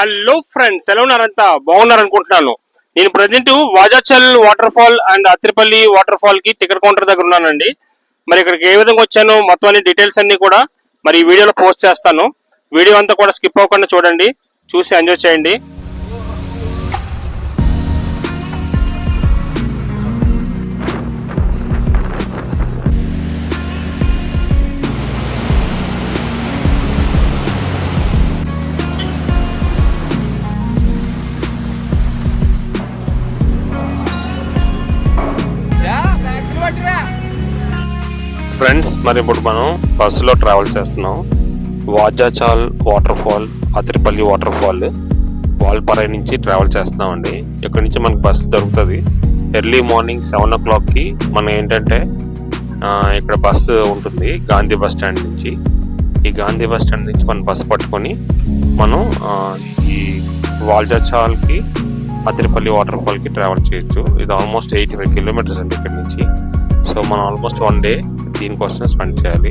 Hello friends ఎలా ఉన్నారంతా? బాగున్నారు అనుకుంటున్నాను నేను present Vazhachal water fall and Athirappilly water ఫాల్కి ticket counter దగ్గర ఉన్నానండి. మరి ఇక్కడికి ఏ విధంగా వచ్చానో మొత్తం అన్ని డీటెయిల్స్ అన్ని కూడా మరి ఈ వీడియోలో పోస్ట్ చేస్తాను. వీడియో అంతా కూడా స్కిప్ అవ్వకుండా చూడండి. చూసి ఎంజాయ్ చేయండి. ఫ్రెండ్స్ మరి ఇప్పుడు మనం బస్సులో ట్రావెల్ చేస్తున్నాం. Vazhachal water fall Athirappilly water fall Valparai నుంచి ట్రావెల్ చేస్తున్నామండి. ఇక్కడ నుంచి మనకు బస్సు దొరుకుతుంది. ఎర్లీ మార్నింగ్ సెవెన్ ఓ క్లాక్కి మనం ఏంటంటే ఇక్కడ బస్సు ఉంటుంది గాంధీ బస్ స్టాండ్ నుంచి. ఈ గాంధీ బస్ స్టాండ్ నుంచి మనం బస్సు పట్టుకొని మనం ఈ వాల్జాచాల్కి అతిరిపల్లి వాటర్ ఫాల్కి ట్రావెల్ చేయొచ్చు. ఇది ఆల్మోస్ట్ ఎయిటీ ఫైవ్ కిలోమీటర్స్ అండి ఇక్కడ నుంచి. సో మనం ఆల్మోస్ట్ వన్ డే దీనికోసం స్పెండ్ చేయాలి.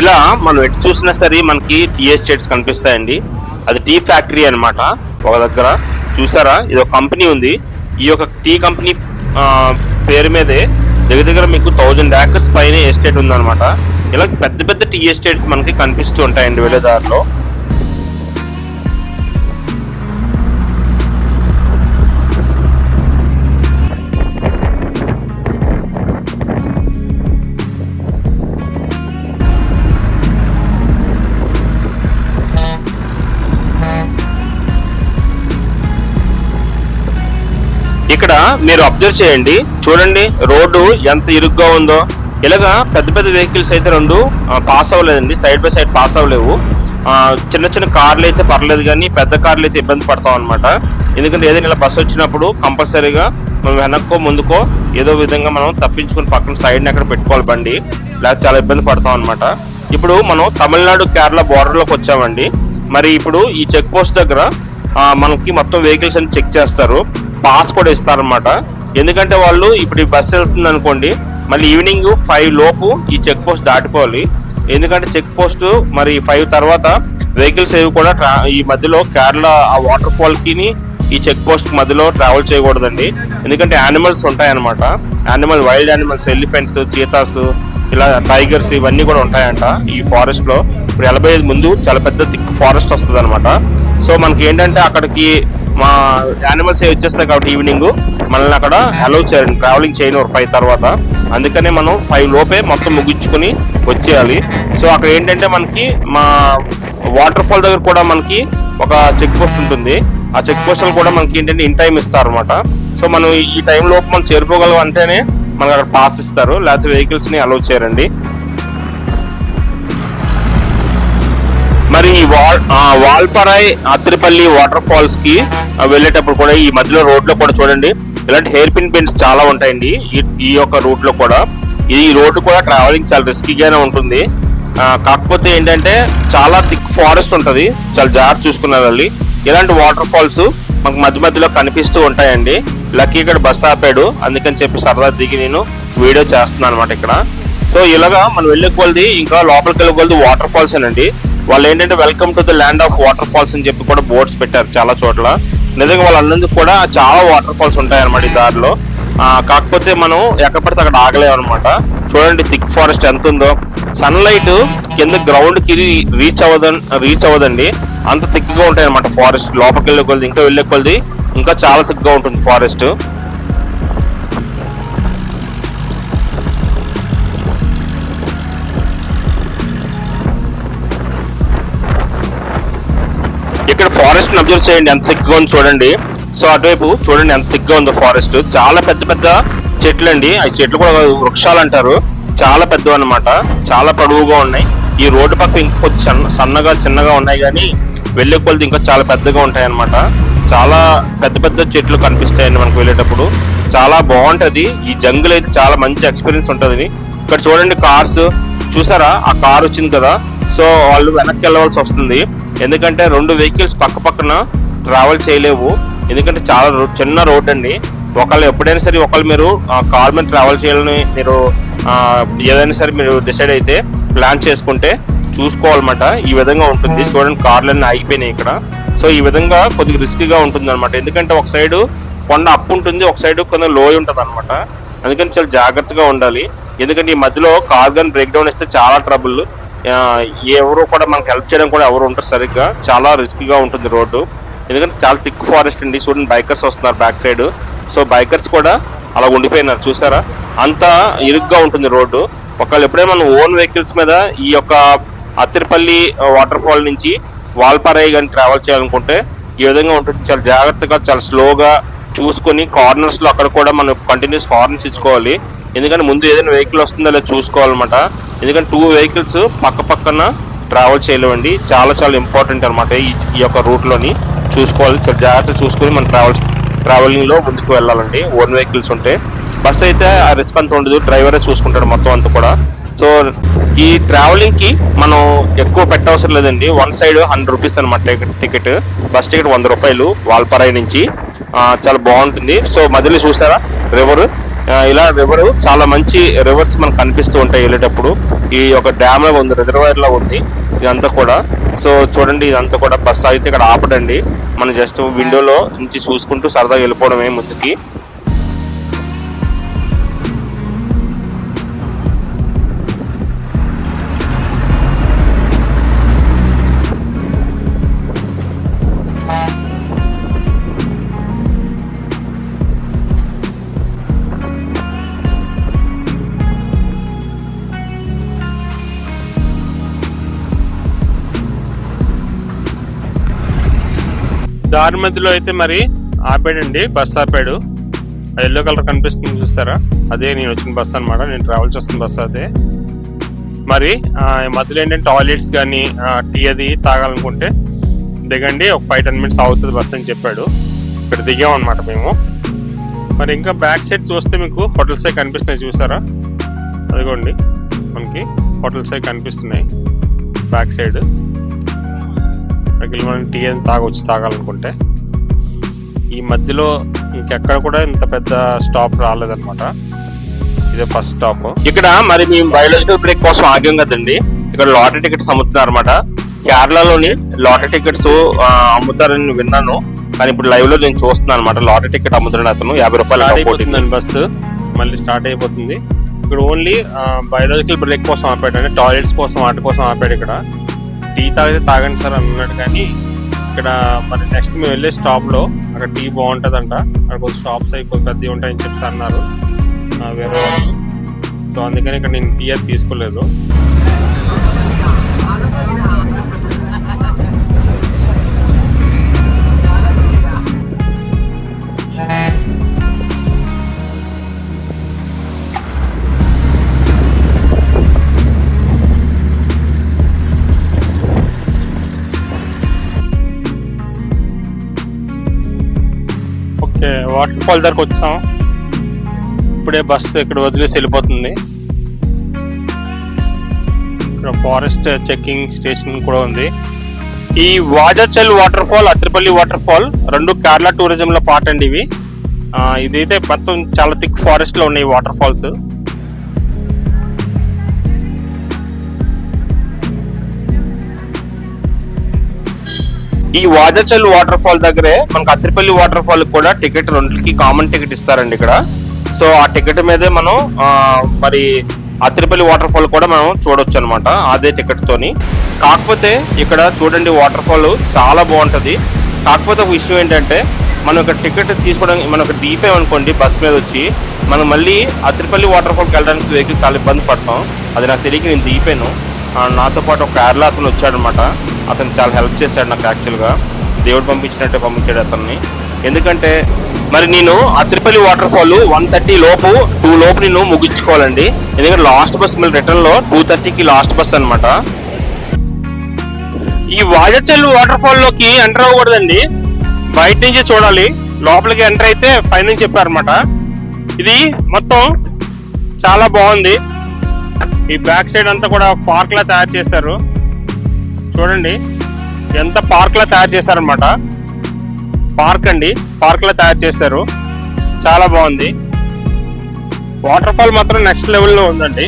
ఇలా మనం ఎటు చూసినా సరే మనకి టీ ఎస్టేట్స్ కనిపిస్తాయండి. అది టీ ఫ్యాక్టరీ అన్నమాట. ఒక దగ్గర చూసారా? ఇది ఒక కంపెనీ ఉంది. ఈ యొక్క టీ కంపెనీ ఆ, పేరు మీదే దగ్గర దగ్గర మీకు థౌజండ్ ఏకర్స్ పైన ఎస్టేట్ ఉందన్నమాట. ఇలా పెద్ద పెద్ద టీ ఎస్టేట్స్ మనకి కనిపిస్తూ ఉంటాయండి వెళ్ళేదారిలో మీరు అబ్జర్వ్ చేయండి. చూడండి రోడ్డు ఎంత ఇరుగ్గా ఉందో. ఇలాగా పెద్ద పెద్ద వెహికల్స్ అయితే రెండు పాస్ అవ్వలేదండి. సైడ్ బై సైడ్ పాస్ అవ్వలేవు. చిన్న చిన్న కార్లు అయితే పర్లేదు కానీ పెద్ద కార్లు అయితే ఇబ్బంది పడతాం అనమాట ఎందుకంటే ఏదైనా ఇలా బస్సు వచ్చినప్పుడు కంపల్సరీగా మనం వెనక్కో ముందుకో ఏదో విధంగా మనం తప్పించుకుని పక్కన సైడ్ని అక్కడ పెట్టుకోవాలి బండి. లేకపోతే చాలా ఇబ్బంది పడతాం అనమాట ఇప్పుడు మనం తమిళనాడు కేరళ బోర్డర్లోకి వచ్చామండి. మరి ఇప్పుడు ఈ చెక్ పోస్ట్ దగ్గర మనకి మొత్తం వెహికల్స్ అన్ని చెక్ చేస్తారు. పాస్ కూడా ఇస్తారనమాట ఎందుకంటే వాళ్ళు ఇప్పుడు ఈ బస్సు వెళ్తుంది అనుకోండి మళ్ళీ ఈవినింగ్ ఫైవ్ లోపు ఈ చెక్ పోస్ట్ దాటిపోవాలి ఎందుకంటే చెక్ పోస్ట్ మరి ఫైవ్ తర్వాత వెహికల్స్ ఏవి కూడా ట్రా- ఈ మధ్యలో కేరళ ఆ వాటర్ ఫాల్కిని ఈ చెక్ పోస్ట్ మధ్యలో ట్రావెల్ చేయకూడదండి. ఎందుకంటే యానిమల్స్ ఉంటాయన్నమాట. Animal wild animals elephants cheetahs ఇలా టైగర్స్ ఇవన్నీ కూడా ఉంటాయంట ఈ ఫారెస్ట్లో ఇప్పుడు ఎనభై ఐదు ముందు చాలా పెద్ద థిక్ ఫారెస్ట్ వస్తుంది అనమాట సో మనకి ఏంటంటే అక్కడికి మా యానిమల్స్ వచ్చేస్తాయి కాబట్టి ఈవినింగ్ మనల్ని అక్కడ అలౌ చేయండి ట్రావెలింగ్ చేయను ఫైవ్ తర్వాత. అందుకనే మనం ఫైవ్ లోపే మొత్తం ముగించుకుని వచ్చేయాలి. సో అక్కడ ఏంటంటే మనకి మా వాటర్ ఫాల్ దగ్గర కూడా మనకి ఒక చెక్ పోస్ట్ ఉంటుంది. ఆ చెక్ పోస్ట్లో కూడా మనకి ఏంటంటే ఇన్ టైం ఇస్తారు అనమాట సో మనం ఈ- ఈ టైం లోపు మనం చేరుకోగలం అంటేనే మనకు అక్కడ పాస్ ఇస్తారు. లేకపోతే వెహికల్స్ని అలౌ చేయరండి. మరి ఈ వాల్ వాల్పరాయ్ అత్రిపల్లి వాటర్ ఫాల్స్కి వెళ్ళేటప్పుడు కూడా ఈ మధ్యలో రోడ్లో కూడా చూడండి. ఇలాంటి హెయిర్ పిన్ పెన్స్ చాలా ఉంటాయండి. ఈ యొక్క రూట్లో కూడా. ఈ రోడ్డు కూడా ట్రావెలింగ్ చాలా రిస్కీగానే ఉంటుంది. కాకపోతే ఏంటంటే చాలా థిక్ ఫారెస్ట్ ఉంటుంది. చాలా జాగ్రత్త చూసుకున్నారు వెళ్ళి ఇలాంటి వాటర్ ఫాల్స్ మాకు మధ్య మధ్యలో కనిపిస్తూ ఉంటాయండి. లక్కీ ఇక్కడ బస్ ఆపాడు. అందుకని చెప్పి సరదా దిగి నేను వీడియో చేస్తున్నాను అనమాట ఇక్కడ. సో ఇలాగా మనం వెళ్ళే కొలది ఇంకా లోపలికి వెళ్ళే కొలది వాటర్ ఫాల్స్ అండి వాళ్ళు ఏంటంటే welcome to the land of water falls అని చెప్పి కూడా బోర్డ్స్ పెట్టారు చాలా చోట్ల. నిజంగా వాళ్ళ అన్నందుకు కూడా చాలా వాటర్ ఫాల్స్ ఉంటాయి అనమాట ఈ దారిలో. కాకపోతే మనం ఎక్కడ పడితే అక్కడ ఆగలేము అనమాట చూడండి థిక్ ఫారెస్ట్ ఎంత ఉందో సన్లైట్ కింద గ్రౌండ్కి రీచ్ అవ్వద రీచ్ అవ్వదండి. అంత థిక్గా ఉంటాయి అనమాట ఫారెస్ట్ లోపలికి వెళ్ళే కొలది ఇంకా వెళ్ళే కొలది ఇంకా చాలా థిక్గా ఉంటుంది ఫారెస్ట్ ఇక్కడ ఫారెస్ట్ అబ్జర్వ్ చేయండి. ఎంత థిక్గా చూడండి. సో అటువైపు చూడండి ఎంత థిక్గా ఉందో ఫారెస్ట్ చాలా పెద్ద పెద్ద చెట్లు అండి ఆ చెట్లు కూడా వృక్షాలు అంటారు. చాలా పెద్దవి అనమాట చాలా పొడవుగా ఉన్నాయి. ఈ రోడ్డు పక్క ఇంకా సన్న- సన్నగా చిన్నగా ఉన్నాయి కానీ వెళ్ళే కొలది ఇంకా చాలా పెద్దగా ఉంటాయి అనమాట చాలా పెద్ద పెద్ద చెట్లు కనిపిస్తాయండి మనకు వెళ్ళేటప్పుడు. చాలా బాగుంటది. ఈ జంగుల్ అయితే చాలా మంచి ఎక్స్పీరియన్స్ ఉంటుంది. ఇక్కడ చూడండి కార్స్ చూసారా? ఆ కార్ వచ్చింది కదా. సో వాళ్ళు వెనక్కి వెళ్ళవలసి వస్తుంది. ఎందుకంటే రెండు వెహికల్స్ పక్క పక్కన ట్రావెల్ చేయలేవు. ఎందుకంటే చాలా చిన్న రోడ్ అండి. ఒకళ్ళు ఎప్పుడైనా సరే ఒకళ్ళు మీరు కార్ మీద ట్రావెల్ చేయాలని మీరు ఏదైనా సరే మీరు డిసైడ్ అయితే ప్లాన్ చేసుకుంటే చూసుకోవాలన్నమాట. ఈ విధంగా ఉంటుంది. చూడండి కార్లు అన్నీ ఆగిపోయినాయి ఇక్కడ. సో ఈ విధంగా కొద్దిగా రిస్క్గా ఉంటుంది అనమాట ఎందుకంటే ఒక సైడ్ కొండ అప్ ఉంటుంది ఒక సైడ్ కొంత లోయ ఉంటుంది అనమాట అందుకని చాలా జాగ్రత్తగా ఉండాలి. ఎందుకంటే ఈ మధ్యలో కార్ గన్ బ్రేక్ డౌన్ ఇస్తే చాలా ట్రబుల్ ఎవరు కూడా మనకు హెల్ప్ చేయడం కూడా ఎవరు ఉంటారు సరిగ్గా. చాలా రిస్క్గా ఉంటుంది రోడ్డు. ఎందుకంటే చాలా థిక్ ఫారెస్ట్ అండి. చూడండి బైకర్స్ వస్తున్నారు బ్యాక్ సైడ్ సో బైకర్స్ కూడా అలా ఉండిపోయినారు. చూసారా? అంత ఇరుగ్గా ఉంటుంది రోడ్డు. ఒకవేళ ఎప్పుడైనా మనం ఓన్ వెహికల్స్ మీద ఈ యొక్క అత్తిరిపల్లి వాటర్ ఫాల్ నుంచి వాల్పారాయి కానీ ట్రావెల్ చేయాలనుకుంటే ఈ విధంగా ఉంటుంది. చాలా జాగ్రత్తగా చాలా స్లోగా చూసుకొని కార్నర్స్లో అక్కడ కూడా మనం కంటిన్యూస్ హార్న్స్ ఇచ్చుకోవాలి. ఎందుకంటే ముందు ఏదైనా వెహికల్ వస్తుందో లేదో చూసుకోవాలన్నమాట. ఎందుకంటే టూ వెహికల్స్ పక్క పక్కన ట్రావెల్ చేయలేవండి. చాలా చాలా ఇంపార్టెంట్ అనమాట ఈ ఈ యొక్క రూట్లోని చూసుకోవాలి. చాలా జాగ్రత్త చూసుకొని మనం ట్రావెల్స్ ట్రావెలింగ్లో ముందుకు వెళ్ళాలండి. ఓన్ వెహికల్స్ ఉంటే. బస్ అయితే ఆ రిస్క్ అంత ఉండదు. డ్రైవరే చూసుకుంటాడు మొత్తం అంతా కూడా. సో ఈ ట్రావెలింగ్కి మనం ఎక్కువ పెట్టవసరం లేదండి. వన్ సైడ్ హండ్రెడ్ రూపీస్ అనమాట టికెట్ బస్ టికెట్ వంద రూపాయలు. వాల్పరాయి నుంచి. చాలా బాగుంటుంది. సో మధ్యలో చూసారా? రివర్ ఇలా రివర్ చాలా మంచి రివర్స్ మనకు కనిపిస్తూ ఉంటాయి వెళ్ళేటప్పుడు. ఈ ఒక డ్యామ్లో ఉంది రిజర్వాయర్లో ఉంది ఇదంతా కూడా. సో చూడండి ఇదంతా కూడా బస్సు అయితే ఇక్కడ ఆపడండి. మనం జస్ట్ విండోలో నుంచి చూసుకుంటూ సరదాగా వెళ్ళిపోవడమే ముందుకి. దారి మధ్యలో అయితే మరి ఆపాడండి బస్ ఆపాడు. ఎల్లో కలర్ కనిపిస్తుంది చూస్తారా అదే నేను వచ్చిన బస్ అనమాట నేను ట్రావెల్ చేస్తున్న బస్ అదే. మరి మధ్యలో ఏంటంటే టాయిలెట్స్ కానీ టీ అది తాగాలనుకుంటే దిగండి ఒక ఫైవ్ టెన్ మినిట్స్ అవుతుంది బస్ అని చెప్పాడు. ఇక్కడ దిగాం అనమాట మేము. మరి ఇంకా బ్యాక్ సైడ్ చూస్తే మీకు హోటల్స్ అవి కనిపిస్తున్నాయి చూసారా? అదిగోండి మనకి హోటల్స్ అవి కనిపిస్తున్నాయి. బ్యాక్ సైడ్ అక్కడికి మనం టీ అని తాగొచ్చు తాగాలనుకుంటే ఈ మధ్యలో ఇంకెక్కడ కూడా ఇంత పెద్ద స్టాప్ రాలేదన్నమాట. ఇదే ఫస్ట్ స్టాప్. ఇక్కడ మరి మేము బయోలాజికల్ బ్రేక్ కోసం ఆగాం కదండి. ఇక్కడ లాటరీ టికెట్స్ అమ్ముతున్నారు అనమాట కేరళలోని లాటరీ టికెట్స్ అమ్ముతారని విన్నాను. కానీ ఇప్పుడు లైవ్లో నేను చూస్తున్నాను అనమాట లాటరీ టికెట్ అమ్ముతున్నాడు అతను యాభై రూపాయలు అయిపోతుందండి బస్సు. మళ్ళీ స్టార్ట్ అయిపోతుంది. ఇక్కడ ఓన్లీ బయోలాజికల్ బ్రేక్ కోసం ఆపాడు. అంటే టాయిలెట్స్ కోసం వాటి కోసం ఆపాడు ఇక్కడ. టీ తాగితే తాగండి సార్ అన్నాడు కానీ ఇక్కడ మరి నెక్స్ట్ మేము వెళ్ళే స్టాప్లో అక్కడ టీ బాగుంటదంట. అక్కడ కొంచెం స్టాప్స్ అవి కొంచెం ఉంటాయని చెప్పి అన్నారు. వేరే సో అందుకని ఇక్కడ నేను టీ అది తీసుకోలేదు. ఓకే వాటర్ ఫాల్ దగ్గరకు వచ్చాం. ఇప్పుడే బస్సు ఇక్కడ వదిలేసి వెళ్ళిపోతుంది. ఇక్కడ ఫారెస్ట్ చెకింగ్ స్టేషన్ కూడా ఉంది. ఈ Vazhachal water fall Athirappilly water fall రెండు కేరళ టూరిజంలో పార్ట్ అండి ఇవి. ఇదైతే మొత్తం చాలా థిక్ ఫారెస్ట్లో ఉన్నాయి వాటర్ ఫాల్స్. ఈ వాజాచల్ వాటర్ ఫాల్ దగ్గరే మనకు అత్రిపల్లి వాటర్ ఫాల్ కూడా టికెట్ రెండుకి కామన్ టికెట్ ఇస్తారండి ఇక్కడ. సో ఆ టికెట్ మీదే మనం మరి అత్రిపల్లి వాటర్ ఫాల్ కూడా మనం చూడొచ్చు అనమాట అదే టికెట్ తోని. కాకపోతే ఇక్కడ చూడండి వాటర్ ఫాల్ చాలా బాగుంటుంది. కాకపోతే ఒక విషయం ఏంటంటే మనం ఇక్కడ టికెట్ తీసుకోవడానికి మనం ఇక్కడ అనుకోండి బస్ మీద వచ్చి మనం మళ్ళీ అత్రిపల్లి వాటర్ ఫాల్కి వెళ్ళడానికి వెహికల్ చాలా ఇబ్బంది పడతాం. అది నాకు తెలియక నేను దీపాను నాతో పాటు ఒక కేరళ అతను వచ్చాడనమాట. అతను చాలా హెల్ప్ చేశాడు నాకు యాక్చువల్గా దేవుడు పంపించినట్టే పంపించాడు అతన్ని. ఎందుకంటే మరి నేను Athirappilly water fall one thirty లోపు టూ లోపు నేను ముగించుకోవాలండి. ఎందుకంటే లాస్ట్ బస్ మళ్ళీ రిటర్న్లో టూ థర్టీకి లాస్ట్ బస్ అనమాట ఈ వాజచల్ వాటర్ ఫాల్లోకి ఎంటర్ అవ్వకూడదండి. బయట నుంచి చూడాలి. లోపలికి ఎంటర్ అయితే పైనుంచి చెప్పారనమాట ఇది మొత్తం చాలా బాగుంది. ఈ బ్యాక్ సైడ్ అంతా కూడా పార్క్ లా తయారు చేశారు. చూడండి ఎంత పార్క్ లా తయారు చేశారనమాట పార్క్ అండి పార్క్ లా తయారు చేశారు. చాలా బాగుంది. వాటర్ ఫాల్ మాత్రం నెక్స్ట్ లెవెల్లో ఉందండి.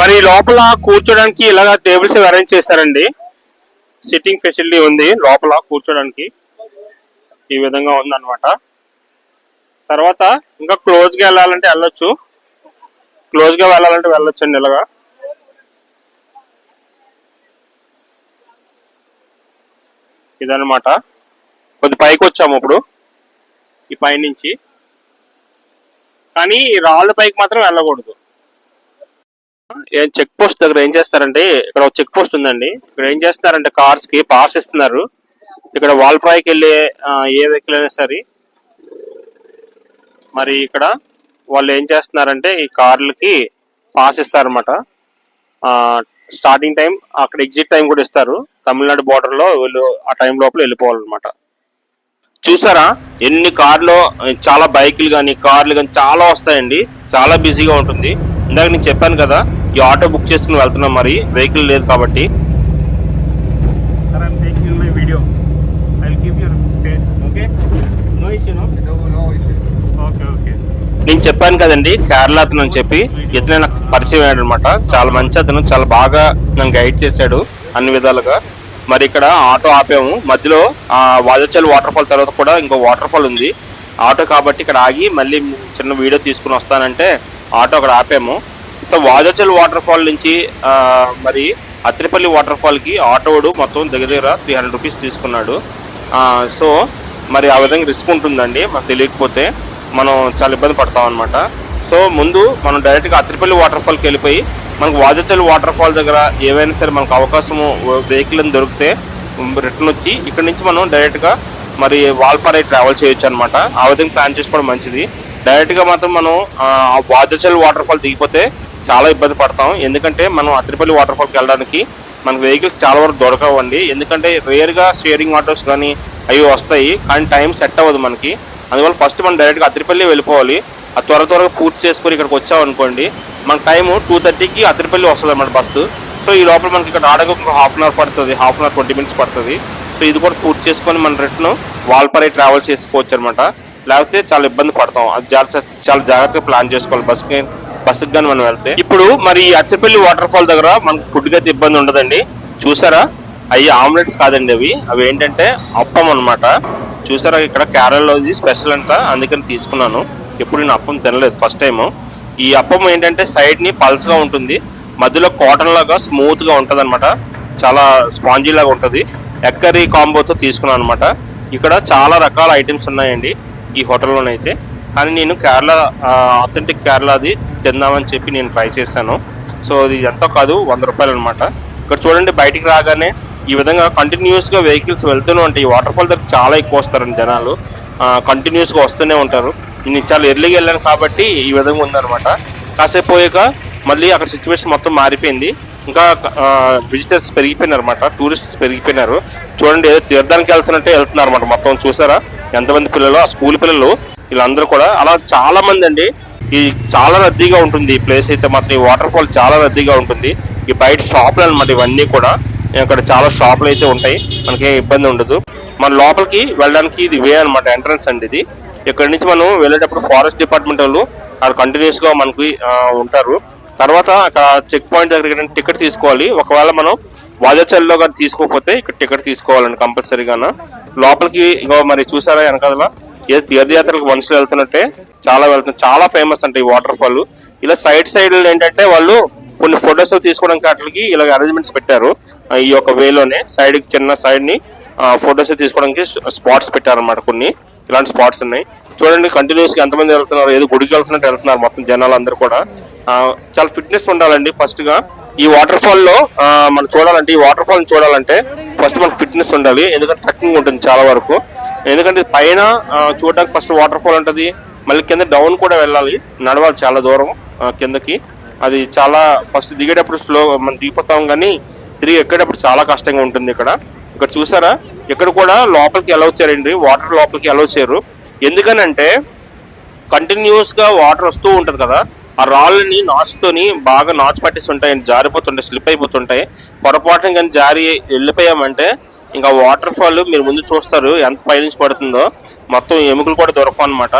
మరి లోపల కూర్చోడానికి ఇలాగ టేబుల్స్ అరేంజ్ చేశారండి. సిట్టింగ్ ఫెసిలిటీ ఉంది లోపల కూర్చోడానికి. ఈ విధంగా ఉందన్నమాట. తర్వాత ఇంకా క్లోజ్గా వెళ్ళాలంటే వెళ్ళొచ్చు. క్లోజ్గా వెళ్ళాలంటే వెళ్ళొచ్చండి ఇలాగా. ఇదన్నమాట. కొద్ది పైకి వచ్చాము ఇప్పుడు. ఈ పై నుంచి. కానీ ఈ రాళ్ళ పైకి మాత్రం వెళ్ళకూడదు. ఏం చెక్ పోస్ట్ దగ్గర ఏం చేస్తారంటే ఇక్కడ ఒక చెక్ పోస్ట్ ఉందండి. ఇక్కడ ఏం చేస్తున్నారంటే కార్స్కి పాస్ ఇస్తున్నారు. ఇక్కడ వాల్పాయికి వెళ్ళే ఏ వెహికల్ అయినా సరే. మరి ఇక్కడ వాళ్ళు ఏం చేస్తున్నారంటే ఈ కార్లకి పాస్ ఇస్తారన్నమాట. స్టార్టింగ్ టైం అక్కడ ఎగ్జిట్ టైం కూడా ఇస్తారు. తమిళనాడు border లో వీళ్ళు ఆ టైం లోపల వెళ్ళిపోవాలన్నమాట. చూసారా? ఎన్ని కార్లు చాలా బైకులు కానీ కార్లు కానీ చాలా వస్తాయండి. చాలా బిజీగా ఉంటుంది. ఇందాక నేను చెప్పాను కదా ఈ ఆటో బుక్ చేసుకుని వెళ్తున్నాం మరి. వెహికల్ లేదు కాబట్టి. Taking in my video. I'll keep your face. Okay? నేను చెప్పాను కదండి కేరళ అతను అని చెప్పి. ఇతనే నాకు పరిచయం అయ్యాడు అనమాట చాలా మంచి అతను చాలా బాగా నన్ను గైడ్ చేశాడు అన్ని విధాలుగా. మరి ఇక్కడ ఆటో ఆపాము. మధ్యలో ఆ వాజచల్ వాటర్ ఫాల్ తర్వాత కూడా ఇంకో వాటర్ ఫాల్ ఉంది. ఆటో కాబట్టి ఇక్కడ ఆగి మళ్ళీ చిన్న వీడియో తీసుకుని వస్తానంటే ఆటో అక్కడ ఆపాము. సో వాజచల్ వాటర్ ఫాల్ నుంచి మరి అత్రిపల్లి వాటర్ ఫాల్కి ఆటోడు మొత్తం దగ్గర దగ్గర త్రీ హండ్రెడ్ రూపీస్ తీసుకున్నాడు. సో మరి ఆ విధంగా రిస్క్ ఉంటుందండి మాకు తెలియకపోతే. మనం చాలా ఇబ్బంది పడతాం అనమాట సో ముందు మనం డైరెక్ట్గా అత్రిపల్లి వాటర్ ఫాల్కి వెళ్ళిపోయి మనకు వాజచల్ వాటర్ ఫాల్ దగ్గర ఏవైనా సరే మనకు అవకాశము వెహికల్ దొరికితే రిటర్న్ వచ్చి ఇక్కడ నుంచి మనం డైరెక్ట్గా మరి వాల్పారై ట్రావెల్ చేయొచ్చు అనమాట ఆ విధంగా ప్లాన్ చేసుకోవడం మంచిది. డైరెక్ట్గా మాత్రం మనం వాజచల్ వాటర్ ఫాల్ దిగిపోతే చాలా ఇబ్బంది పడతాం. ఎందుకంటే మనం అత్రిపల్లి వాటర్ ఫాల్కి వెళ్ళడానికి మనకు వెహికల్స్ చాలా వరకు దొరకవండి. ఎందుకంటే రేర్గా షేరింగ్ ఆటోస్ కానీ అవి వస్తాయి. కానీ టైం సెట్ అవ్వదు మనకి. అందువల్ల ఫస్ట్ మనం డైరెక్ట్గా అత్రిపల్లి వెళ్ళిపోవాలి. ఆ త్వర త్వరగా పూర్తి చేసుకొని ఇక్కడికి వచ్చామనుకోండి మన టైము టూ థర్టీకి అత్తిపల్లి వస్తుంది అన్నమాట బస్సు. సో ఈ లోపల మనకి ఇక్కడ ఆడకు ఒక హాఫ్ అన్ అవర్ పడుతుంది half an hour twenty minutes పడుతుంది. సో ఇది కూడా పూర్తి చేసుకొని మన రిటర్న్ వాల్పరై ట్రావెల్ చేసుకోవచ్చు అనమాట లేకపోతే చాలా ఇబ్బంది పడతాం. అది జాగ్రత్త చాలా జాగ్రత్తగా ప్లాన్ చేసుకోవాలి బస్కి బస్సుకి కానీ మనం వెళ్తే. ఇప్పుడు మరి ఈ అత్తిపల్లి వాటర్ ఫాల్ దగ్గర మనకు ఫుడ్ అయితే ఇబ్బంది ఉండదండి. చూసారా? అవి ఆమ్లెట్స్ కాదండి అవి. అవి ఏంటంటే అప్పం అనమాట చూసారా ఇక్కడ కేరళలోది స్పెషల్ అంట అందుకని తీసుకున్నాను. ఎప్పుడు నేను అప్పం తినలేదు ఫస్ట్ టైం ఈ అప్పం ఏంటంటే సైడ్ని పల్స్గా ఉంటుంది మధ్యలో కాటన్ లాగా స్మూత్గా ఉంటుంది అనమాట చాలా స్పాంజీ లాగా ఉంటుంది. ఎక్కరి కాంబోతో తీసుకున్నాను అనమాట ఇక్కడ చాలా రకాల ఐటమ్స్ ఉన్నాయండి ఈ హోటల్లోనైతే. కానీ నేను కేరళ అథెంటిక్ కేరళది తిందామని చెప్పి నేను ట్రై చేశాను. సో ఇది ఎంతో కాదు వంద రూపాయలు అనమాట ఇక్కడ చూడండి బయటికి రాగానే ఈ విధంగా కంటిన్యూస్గా వెహికల్స్ వెళ్తూనే ఉంటాయి. ఈ వాటర్ ఫాల్ దగ్గర చాలా ఎక్కువ వస్తారండి జనాలు. కంటిన్యూస్గా వస్తూనే ఉంటారు. నేను చాలా ఎర్లీగా వెళ్ళాను కాబట్టి ఈ విధంగా ఉందన్నమాట. కాసేపు పోయాక మళ్ళీ అక్కడ సిచ్యువేషన్ మొత్తం మారిపోయింది. ఇంకా విజిటర్స్ పెరిగిపోయినారు అనమాట టూరిస్ట్స్ పెరిగిపోయినారు. చూడండి ఏదో తీర్థానికి వెళ్తున్నట్టే వెళ్తున్నారు అనమాట మొత్తం. చూసారా? ఎంతమంది పిల్లలు? ఆ స్కూల్ పిల్లలు వీళ్ళందరూ కూడా. అలా చాలా మంది అండి. ఈ చాలా రద్దీగా ఉంటుంది ఈ ప్లేస్ అయితే మాత్రం. ఈ వాటర్ ఫాల్ చాలా రద్దీగా ఉంటుంది. ఈ బయట షాపులు అనమాట ఇవన్నీ కూడా. ఇక్కడ చాలా షాపులు అయితే ఉంటాయి. మనకి ఇబ్బంది ఉండదు. మన లోపలికి వెళ్ళడానికి ఇది వే అనమాట ఎంట్రన్స్ అండి ఇది. ఇక్కడ నుంచి మనం వెళ్ళేటప్పుడు ఫారెస్ట్ డిపార్ట్మెంట్ వాళ్ళు అక్కడ కంటిన్యూస్గా మనకి ఉంటారు. తర్వాత అక్కడ చెక్ పాయింట్ దగ్గర టికెట్ తీసుకోవాలి. ఒకవేళ మనం వాజాచల్లో కానీ తీసుకోకపోతే ఇక్కడ టికెట్ తీసుకోవాలండి కంపల్సరీగా లోపలికి ఇగో మరి చూసారా వెనకాల ఏ తీర్థయాత్రలకు మనుషులు వెళ్తున్నట్టే చాలా వెళ్తున్నారు. చాలా ఫేమస్ అంటే ఈ వాటర్ ఫాల్ ఇలా సైడ్ సైడ్ ఏంటంటే వాళ్ళు కొన్ని ఫొటోస్ తీసుకోవడానికి వాటికి ఇలా అరేంజ్మెంట్స్ పెట్టారు. ఈ యొక్క వేలోనే సైడ్ చిన్న సైడ్ని ఫొటోస్ తీసుకోవడానికి స్పాట్స్ పెట్టారనమాట కొన్ని. ఇలాంటి స్పాట్స్ ఉన్నాయి. చూడండి కంటిన్యూస్గా ఎంతమంది వెళ్తున్నారు ఏదో గుడికి వెళ్తున్నట్టు వెళ్తున్నారు మొత్తం జనాలు అందరూ కూడా చాలా ఫిట్నెస్ ఉండాలండి ఫస్ట్గా. ఈ వాటర్ ఫాల్లో మనం చూడాలంటే ఈ వాటర్ ఫాల్ చూడాలంటే ఫస్ట్ మనకు ఫిట్నెస్ ఉండాలి. ఎందుకంటే ట్రెక్కింగ్ ఉంటుంది చాలా వరకు. ఎందుకంటే పైన చూడడానికి ఫస్ట్ వాటర్ ఫాల్ ఉంటుంది. మళ్ళీ కింద డౌన్ కూడా వెళ్ళాలి. నడవాలి చాలా దూరం కిందకి. అది చాలా ఫస్ట్ దిగేటప్పుడు స్లో మనం దిగిపోతాం కానీ తిరిగి ఎక్కేటప్పుడు చాలా కష్టంగా ఉంటుంది ఇక్కడ. ఇక్కడ చూసారా? ఇక్కడ కూడా లోపలికి ఎలా వచ్చారండి వాటర్ లోపలికి ఎలా వచ్చారు ఎందుకనంటే కంటిన్యూస్గా వాటర్ వస్తూ ఉంటుంది కదా. ఆ రాళ్ళని నాచుతోని బాగా నాచు పట్టేసి ఉంటాయి జారిపోతుంటాయి స్లిప్ అయిపోతుంటాయి. పొరపాటున కానీ జారి వెళ్ళిపోయామంటే ఇంకా వాటర్ ఫాల్ మీరు ముందు చూస్తారు ఎంత పైనుంచి పడుతుందో. మొత్తం ఎముకలు కూడా దొరకవు అనమాట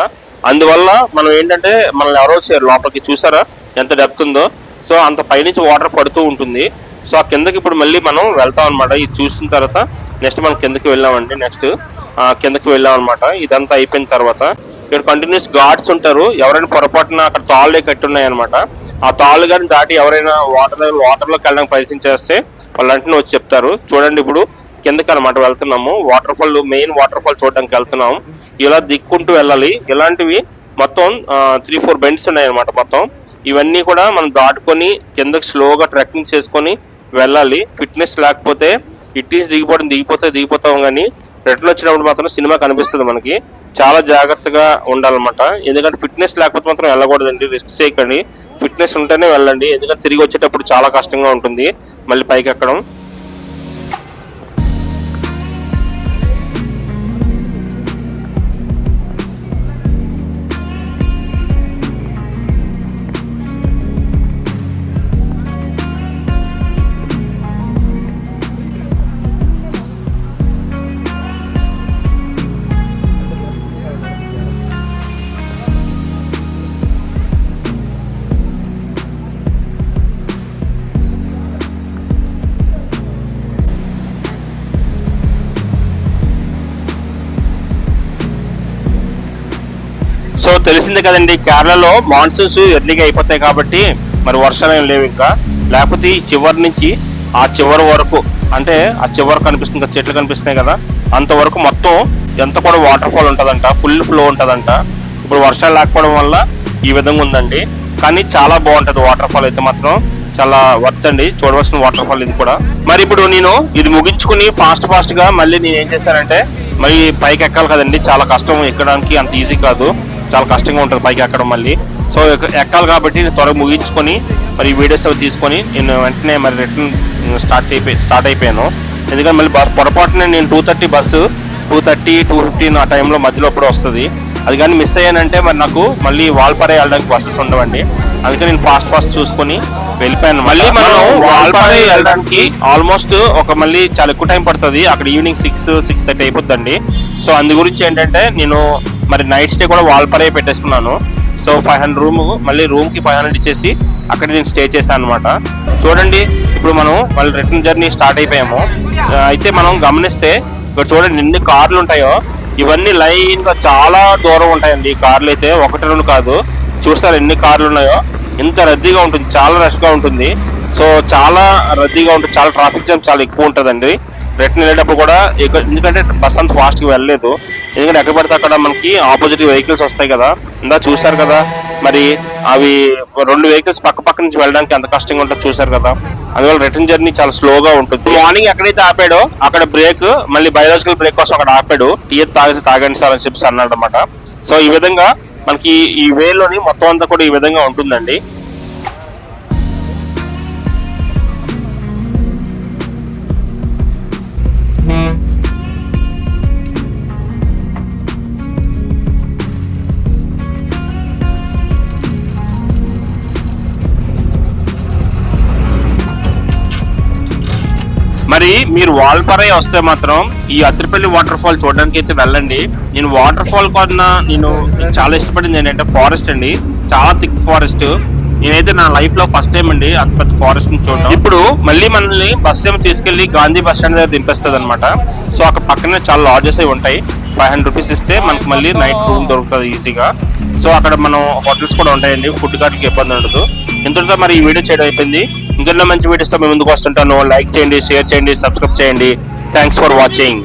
అందువల్ల మనం ఏంటంటే మనల్ని ఎవరో వచ్చారు లోపలికి. చూసారా? ఎంత డెప్త్ ఉందో. సో అంత పైనుంచి వాటర్ పడుతూ ఉంటుంది. సో ఆ కిందకి ఇప్పుడు మళ్ళీ మనం వెళ్తాం అనమాట ఇది చూసిన తర్వాత నెక్స్ట్ మనం కిందకి వెళ్ళామండి నెక్స్ట్. కిందకి వెళ్ళాం అనమాట ఇదంతా అయిపోయిన తర్వాత ఇక్కడ కంటిన్యూస్ గార్డ్స్ ఉంటారు. ఎవరైనా పొరపాటున అక్కడ తాళ్ళే కట్టి ఉన్నాయన్నమాట ఆ తాళ్ళు కానీ దాటి ఎవరైనా వాటర్ దగ్గర వాటర్లోకి వెళ్ళడానికి ప్రయత్నం చేస్తే వాళ్ళంటనే వెంటనే వచ్చి చెప్తారు. చూడండి ఇప్పుడు కిందకి అనమాట వెళ్తున్నాము. Water fall main water fall చూడడానికి వెళ్తున్నాము. ఇలా దిక్కుంటూ వెళ్ళాలి. ఇలాంటివి మొత్తం త్రీ ఫోర్ బెండ్స్ ఉన్నాయి అనమాట మొత్తం. ఇవన్నీ కూడా మనం దాటుకొని కిందకి స్లోగా ట్రెక్కింగ్ చేసుకొని వెళ్ళాలి. ఫిట్నెస్ లేకపోతే ఇట్టీస్ దిగిపోవడం దిగిపోతే దిగిపోతాం కానీ రిటర్న్ వచ్చినప్పుడు మాత్రం సినిమా కనిపిస్తుంది మనకి. చాలా జాగ్రత్తగా ఉండాలన్నమాట. ఎందుకంటే ఫిట్నెస్ లేకపోతే మాత్రం వెళ్ళకూడదండి రిస్క్ చేయకండి. ఫిట్నెస్ ఉంటేనే వెళ్ళండి. ఎందుకంటే తిరిగి వచ్చేటప్పుడు చాలా కష్టంగా ఉంటుంది. మళ్ళీ పైకి ఎక్కడం. సో తెలిసిందే కదండి కేరళలో మాన్సూన్స్ ఎర్లీగా అయిపోతాయి కాబట్టి మరి వర్షాలు ఏం లేవు ఇంకా. లేకపోతే ఈ చివరి నుంచి ఆ చివరి వరకు అంటే ఆ చివరి కనిపిస్తుంది చెట్లు కనిపిస్తున్నాయి కదా అంతవరకు మొత్తం ఎంత కూడా వాటర్ ఫాల్ ఉంటుందంట ఫుల్ ఫ్లో ఉంటుందంట. ఇప్పుడు వర్షాలు లేకపోవడం వల్ల ఈ విధంగా ఉందండి. కానీ చాలా బాగుంటుంది వాటర్ ఫాల్ అయితే మాత్రం. చాలా వర్త్ అండి చూడవలసిన వాటర్ ఫాల్ ఇది కూడా. మరి ఇప్పుడు నేను ఇది ముగించుకుని ఫాస్ట్ ఫాస్ట్గా మళ్ళీ నేను ఏం చేశానంటే మరి పైకి ఎక్కాలి కదండి చాలా కష్టం ఎక్కడానికి అంత ఈజీ కాదు. చాలా కష్టంగా ఉంటుంది పైకి ఎక్కడం మళ్ళీ. సో ఎక్క- ఎక్కాలి కాబట్టి నేను త్వరగా ముగించుకొని మరి వీడియోస్ అవి తీసుకొని నేను వెంటనే మరి రిటర్న్ స్టార్ట్ అయిపోయి స్టార్ట్ అయిపోయాను. ఎందుకంటే మళ్ళీ బస్ పొరపాటున నేను two thirty bus two thirty two fifteen ఆ టైంలో మధ్యలో ఎప్పుడో వస్తుంది. అది కానీ మిస్ అయ్యానంటే మరి నాకు మళ్ళీ వాల్పారే వెళ్ళడానికి బస్సెస్ ఉండవండి. అందుకని నేను ఫాస్ట్ ఫాస్ట్ చూసుకొని వెళ్ళిపోయాను. మళ్ళీ మనం వాల్పారే వెళ్ళడానికి ఆల్మోస్ట్ ఒక మళ్ళీ చాలా ఎక్కువ టైం పడుతుంది. అక్కడ ఈవినింగ్ సిక్స్ సిక్స్ థర్టీ అయిపోద్దండి. సో అందు గురించి ఏంటంటే నేను మరి నైట్ స్టే కూడా వాల్పారే పెట్టేసుకున్నాను. సో ఫైవ్ హండ్రెడ్ రూమ్ మళ్ళీ రూమ్కి ఫైవ్ హండ్రెడ్ ఇచ్చేసి అక్కడ నేను స్టే చేశాను అనమాట చూడండి ఇప్పుడు మనం మళ్ళీ రిటర్న్ జర్నీ స్టార్ట్ అయిపోయాము. అయితే మనం గమనిస్తే ఇక్కడ చూడండి ఎన్ని కార్లు ఉంటాయో. ఇవన్నీ లైన్గా చాలా దూరం ఉంటాయండి. ఈ కార్లు అయితే ఒకటి రెండు కాదు. చూస్తారు ఎన్ని కార్లు ఉన్నాయో? ఇంత రద్దీగా ఉంటుంది. చాలా రష్గా ఉంటుంది. సో చాలా రద్దీగా ఉంటుంది. చాలా ట్రాఫిక్ జామ్ చాలా ఎక్కువ ఉంటుందండి. రిటర్న్ వెళ్ళేటప్పుడు కూడా ఎందుకంటే బస్ అంత ఫాస్ట్గా వెళ్ళలేదు. ఎందుకంటే ఎక్కడ పడితే అక్కడ మనకి ఆపోజిట్ వెహికల్స్ వస్తాయి కదా. ఇందా చూశారు కదా. మరి అవి రెండు వెహికల్స్ పక్క పక్క నుంచి వెళ్ళడానికి ఎంత కష్టంగా ఉంటుందో చూశారు కదా. అందువల్ల రిటర్న్ జర్నీ చాలా స్లోగా ఉంటుంది. మార్నింగ్ ఎక్కడైతే ఆపాడో అక్కడ బ్రేక్ మళ్ళీ బయాలజికల్ బ్రేక్ కోసం అక్కడ ఆపాడు. టీ తాగితే తాగండి సార్ అని చెప్పి అన్నాడు అనమాట సో ఈ విధంగా మనకి ఈ వేలోని మొత్తం అంతా కూడా ఈ విధంగా ఉంటుందండి. మీరు వాల్పరై వస్తే మాత్రం ఈ అత్రిపల్లి వాటర్ ఫాల్ చూడడానికి అయితే వెళ్ళండి. నేను వాటర్ ఫాల్ కన్నా నేను చాలా ఇష్టపడింది ఏంటంటే ఫారెస్ట్ అండి. చాలా థిక్ ఫారెస్ట్. నేనైతే నా లైఫ్లో ఫస్ట్ టైం అండి అంత పెద్ద ఫారెస్ట్ని చూడడం. ఇప్పుడు మళ్ళీ మనల్ని బస్ ఏమో తీసుకెళ్ళి గాంధీ బస్ స్టాండ్ దగ్గర దింపేస్తుంది అనమాట సో అక్కడ పక్కనే చాలా లాడ్జెస్ అవి ఉంటాయి. ఫైవ్ హండ్రెడ్ రూపీస్ ఇస్తే మనకు మళ్ళీ నైట్ రూమ్ దొరుకుతుంది ఈజీగా. సో అక్కడ మనం హోటల్స్ కూడా ఉంటాయండి. ఫుడ్ కార్ట్కి ఇబ్బంది ఉండదు. ఇంతటితో మరి ఈ వీడియో చేయడం అయిపోయింది. ఇంకెన్నో మంచి వీడియోస్తో మేము ముందుకు వస్తుంటాను. లైక్ చేయండి షేర్ చేయండి సబ్స్క్రైబ్ చేయండి. Thanks for watching